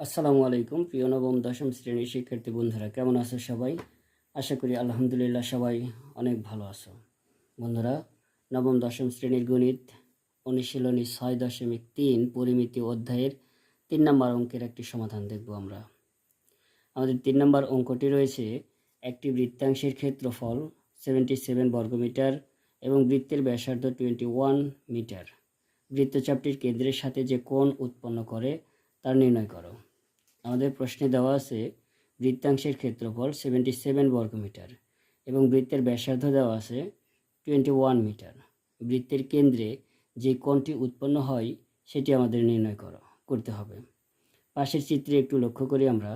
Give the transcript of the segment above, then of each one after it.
আসসালামু আলাইকুম, প্রিয় নবম, দশম শ্রেণির শিক্ষার্থী বন্ধুরা, কেমন আছো সবাই? আশা করি আলহামদুলিল্লাহ সবাই অনেক ভালো আছো। বন্ধুরা, নবম, দশম শ্রেণির গণিত অনুশীলনী ছয় দশমিক তিন, পরিমিতি অধ্যায়ের তিন নম্বর অঙ্কের একটি সমাধান দেখব আমরা। আমাদের তিন নম্বর অঙ্কটি রয়েছে, একটি বৃত্তাংশের ক্ষেত্রফল সেভেন্টি সেভেন বর্গমিটার এবং বৃত্তের ব্যাসার্ধ টোয়েন্টি ওয়ান মিটার। বৃত্তচাপটির কেন্দ্রের সাথে যে কোণ উৎপন্ন করে তা নির্ণয় করো। আমাদের প্রশ্নে দেওয়া আছে, বৃত্তাংশের ক্ষেত্রফল সেভেন্টি সেভেন বর্গমিটার এবং বৃত্তের ব্যাসার্ধ দেওয়া আছে টোয়েন্টি ওয়ান মিটার। বৃত্তের কেন্দ্রে যে কোণটি উৎপন্ন হয়, সেটি আমাদের নির্ণয় করো, করতে হবে। পাশের চিত্রে একটু লক্ষ্য করি আমরা।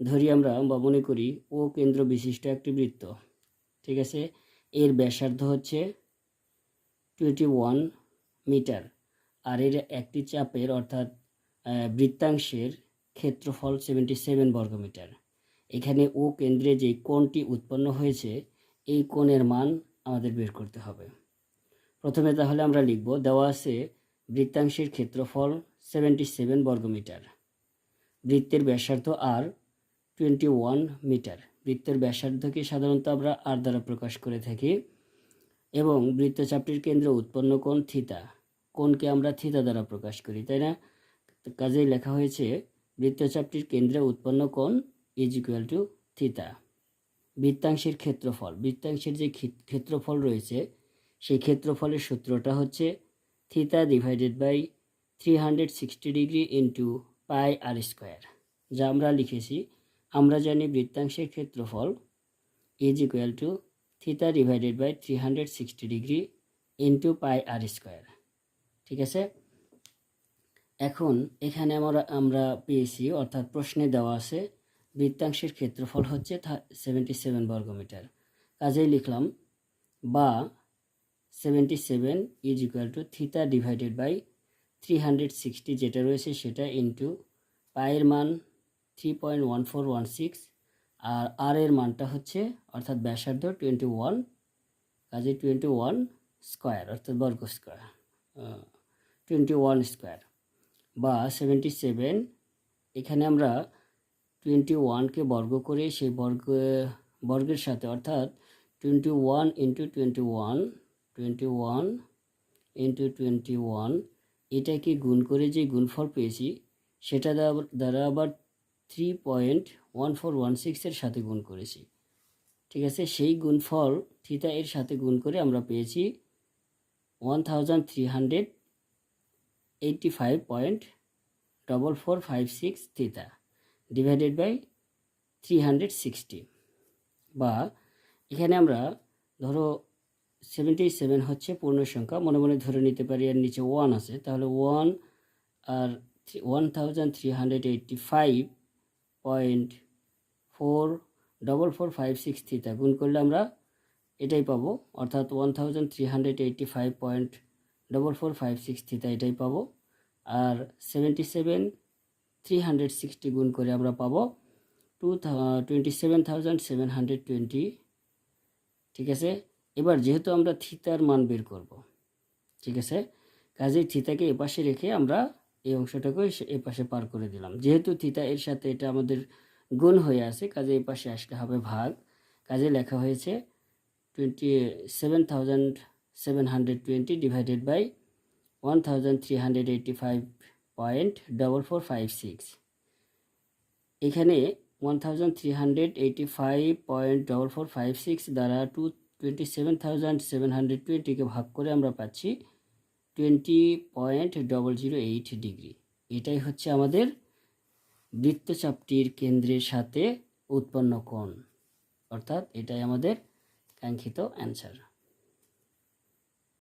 ধরি আমরা, বা মনে করি, ও কেন্দ্র বিশিষ্ট একটি বৃত্ত। ঠিক আছে? এর ব্যাসার্ধ হচ্ছে টোয়েন্টি ওয়ান মিটার। আর এর একটি চাপের, অর্থাৎ বৃত্তাংশের ক্ষেত্রফল সেভেন্টি সেভেন বর্গমিটার। এখানে ও কেন্দ্রে যে কোণটি উৎপন্ন হয়েছে, এই কোণের মান আমাদের বের করতে হবে। প্রথমে তাহলে আমরা লিখব, দেওয়া আছে বৃত্তাংশের ক্ষেত্রফল সেভেন্টি সেভেন বর্গমিটার। বৃত্তের ব্যাসার্ধ আর টোয়েন্টি ওয়ান মিটার। বৃত্তের ব্যাসার্ধকে সাধারণত আমরা আর দ্বারা প্রকাশ করে থাকি এবং বৃত্তচাপটির কেন্দ্র উৎপন্ন কোণ থিতা কোণকে আমরা থিতা দ্বারা প্রকাশ করি, তাই না? কাজেই লেখা হয়েছে বৃত্তচাপটির কেন্দ্রে উৎপন্ন কোণ ইজ ইকুয়াল টু থিতা বৃত্তাংশের ক্ষেত্রফল। বৃত্তাংশের যে ক্ষে- ক্ষেত্রফল রয়েছে, সেই ক্ষেত্রফলের সূত্রটা হচ্ছে theta divided by three hundred sixty degree into pi r square যা আমরা লিখেছি, আমরা জানি বৃত্তাংশের ক্ষেত্রফল is equal to theta divided by three hundred sixty degree into pi r square ঠিক আছে? এখন এখানে আমরা আমরা পেয়েছি, অর্থাৎ প্রশ্নে দেওয়া আছে, বৃত্তাংশের ক্ষেত্রফল হচ্ছে সেভেন্টি সেভেন বর্গমিটার। কাজেই লিখলাম, বা seventy seven is equal to theta divided by three hundred sixty যেটা রয়েছে সেটা ইন্টু পায়ের মান three point one four one six আর আর এর মানটা হচ্ছে, অর্থাৎ ব্যাসার্ধ টোয়েন্টি ওয়ান কাজে টোয়েন্টি ওয়ান স্কোয়ার অর্থাৎ বর্গ স্কোয়ার টোয়েন্টি ওয়ান স্কোয়ার বা সেভেন্টি সেভেন এখানে আমরা টোয়েন্টি ওয়ানকে বর্গ করে সেই বর্গ, বর্গের সাথে অর্থাৎ twenty one into twenty one twenty one into twenty one এটাকে গুণ করে যে গুণফল পেয়েছি, সেটা দ্বারা- আবার three point one four one সিক্সের সাথে গুণ করেছি। ঠিক আছে? সেই গুণফল থিতা এর সাথে গুণ করে আমরা পেয়েছি one thousand three hundred eighty five point double four five six theta divided by three hundred sixty বা এখানে আমরা ধরো সেভেন্টি সেভেন হচ্ছে পূর্ণ সংখ্যা মনে মনে ধরে নিতে পারি আর নিচে ওয়ান আছে। তাহলে ওয়ান আর one thousand three hundred eighty five point four double four five six theta গুণ করলে আমরা এটাই পাবো। অর্থাৎ one thousand three hundred eighty five point double four five six theta এটাই পাবো। আর seventy seven three hundred sixty গুণ করে আমরা পাবো two twenty seven thousand seven hundred twenty ঠিক আছে? এবার যেহেতু আমরা থিতার মান বের করব, ঠিক আছে? কাজেই থিতাকে এপাশে রেখে আমরা এই অংশটাকে এ পাশে পার করে দিলাম। যেহেতু থিতা এর সাথে এটা আমাদের গুণ হয়ে আছে, কাজে এই পাশে আসলে হবে ভাগ। কাজে লেখা হয়েছে twenty seven thousand seven hundred twenty divided by one thousand three hundred five point double four five six এখানে one thousand three hundred eighty five point double four five six দ্বারা two twenty seven seven hundred ভাগ করে আমরা পাচ্ছি twenty point double zero eight degree এটাই হচ্ছে আমাদের বৃত্তচাপটির কেন্দ্রের সাথে উৎপন্ন কোণ। অর্থাৎ এটাই আমাদের কাঙ্ক্ষিত অ্যান্সার